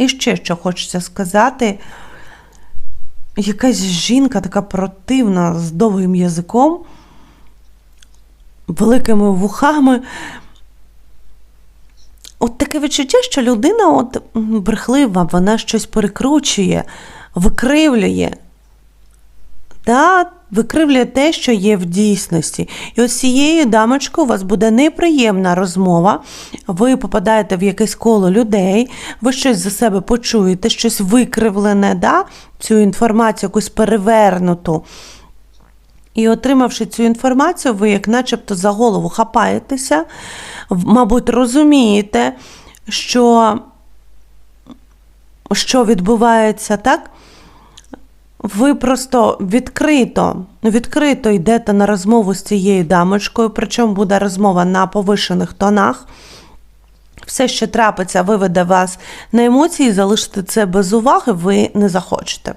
І ще що хочеться сказати. Якась жінка така противна з довгим язиком, великими вухами. От таке відчуття, що людина от брехлива, вона щось перекручує, викривлює. Да, викривлює те, що є в дійсності. І ось цією дамочкою у вас буде неприємна розмова. Ви попадаєте в якесь коло людей, ви щось за себе почуєте, щось викривлене, да? цю інформацію, якусь перевернуту. І отримавши цю інформацію, ви як начебто за голову хапаєтеся, мабуть, розумієте, що, що відбувається так. Ви просто відкрито, відкрито йдете на розмову з цією дамочкою, причому буде розмова на повишених тонах. Все, що трапиться, виведе вас на емоції, залишити це без уваги ви не захочете.